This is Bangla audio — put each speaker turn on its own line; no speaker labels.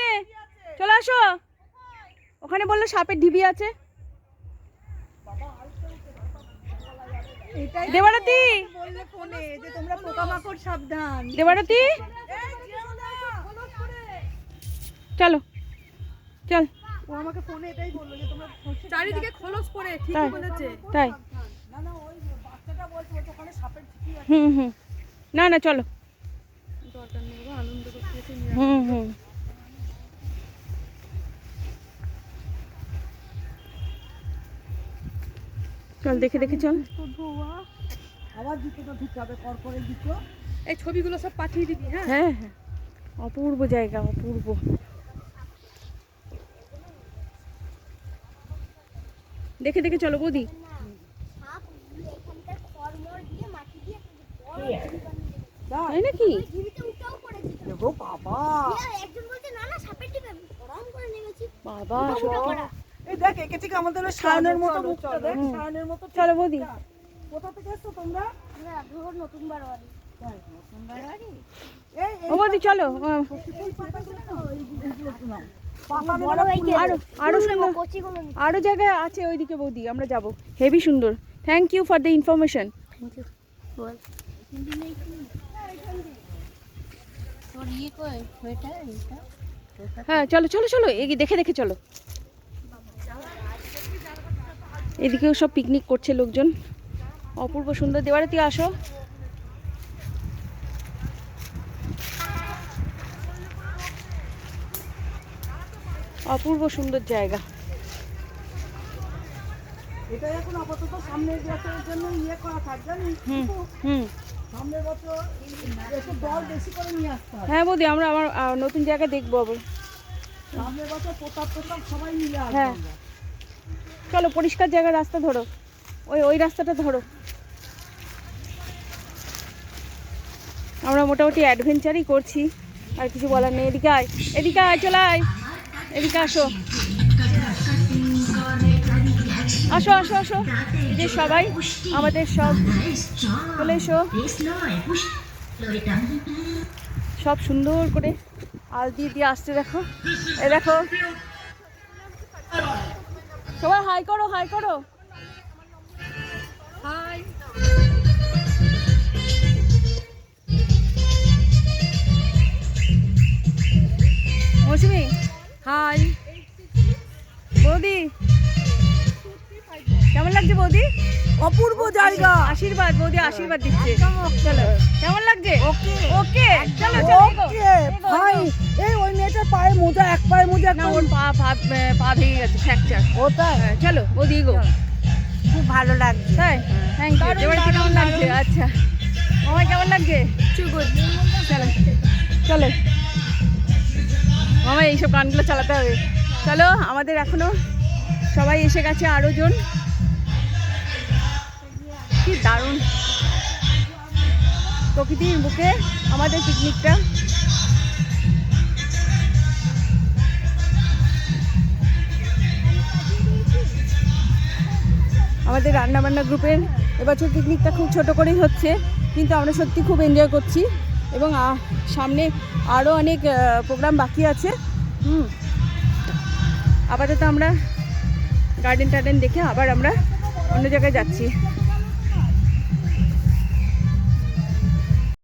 নে। চলে আসো। ওখানে বলল সাপের ঢিবি আছে। দেবারতী। দেবারতী। চলো। চল।
ও আমাকে ফোনে এটাই বলল যে তোমরা চারিদিকে খোলস ঠিকই বলেছে
তাই।
না না ওই বাচ্চাটা বলছে। ওখানে সাপের ঠিকই আছে
হুম হুম। না না চলো।
দরকার নেই আনন্দ করতে
হুম। চল দেখে দেখে চল।
আবার জুতোটা ঠিক হবে কর দিতো এই ছবিগুলো সব পাঠিয়ে দিবি হ্যাঁ?
হ্যাঁ হ্যাঁ। অপূর্ব জায়গা অপূর্ব। দেখে দেখে চলো বৌদি।
সাপ দিয়ে এখানকার খড়মড় দিয়ে মাটি দিয়ে একটা বড়
তাই নাকি
বাবা দেখ একে আমাদের ওই সায়নের মতো মুখটা দেখ সায়নের মতো
চলো বৌদি।
কোথা থেকে এসছো তোমরা?
আমরা ধর নতুন বার
ও বৌদি চলো আহ,
বড়
আরও জায়গায় আছে ওইদিকে বৌদি আমরা যাব। হেভি সুন্দর। Thank you for the information হ্যাঁ চলো চলো চলো এগিয়ে দেখে দেখে চলো। এদিকেও সব পিকনিক করছে লোকজন। অপূর্ব সুন্দর দেওয়ারাতি আসো। অপূর্ব সুন্দর জায়গা।
এটা এখন আপাতত সামনের বছরের জন্য ইয়ে করা
হুম হুম।
সামনের বছর একটু দল বেশি করে নিয়ে আসতে হবে।
হ্যাঁ বৌদি আমরা আমার নতুন জায়গা দেখব আবার।
সামনের বছর প্রতাপ প্রতাপ সবাই মিলে আসবে
হ্যাঁ। চলো, পরিষ্কার জায়গার রাস্তা ধরো। ওই ওই রাস্তাটা ধরো। আমরা মোটামুটি অ্যাডভেঞ্চারই করছি, আর কিছু বলার নেই। এদিকে আয় এদিকে আয়, চলে আয়। এদিকে আসো। আসো আসো আসো। যে সবাই, আমাদের সব। চলে এসো। সব সুন্দর করে আল দিয়ে দিয়ে আসছে, দেখো। এ দেখো। সবাই হাই করো হাই করো।
হাই।
লাগছে বৌদি?
অপূর্ব জায়গা।
আশীর্বাদ বৌদি আশীর্বাদ দিচ্ছে। চলো কেমন লাগছে? ওকে ওকে। চলো
ওকে ভাই এই ওই মেয়েটার পায়ে মোজা এক পায়ে মোজা
না ওর পা পা পা ভেঙে গেছে ফ্র্যাকচার
ওটাই
চলো বৌদি গো।
খুব ভালো লাগছে।
তাই? থ্যাংক ইউ এবার কেমন লাগছে? আচ্ছা। আমার কেমন লাগছে? চুগুদ চলো চলো। মামা এইসব গানগুলো চালাতে হবে। চলো আমাদের এখনও সবাই এসে গেছে আরও জন। কি দারুণ। প্রকৃতির বুকে আমাদের পিকনিকটা আমাদের রান্নাবান্না গ্রুপের এবছর পিকনিকটা খুব ছোট করেই হচ্ছে, কিন্তু আমরা সত্যি খুব এনজয় করছি। এবং সামনে আরও অনেক প্রোগ্রাম বাকি আছে। হুম। আপাতত আমরা গার্ডেন টার্ডেন দেখে আবার আমরা অন্য জায়গায় যাচ্ছি।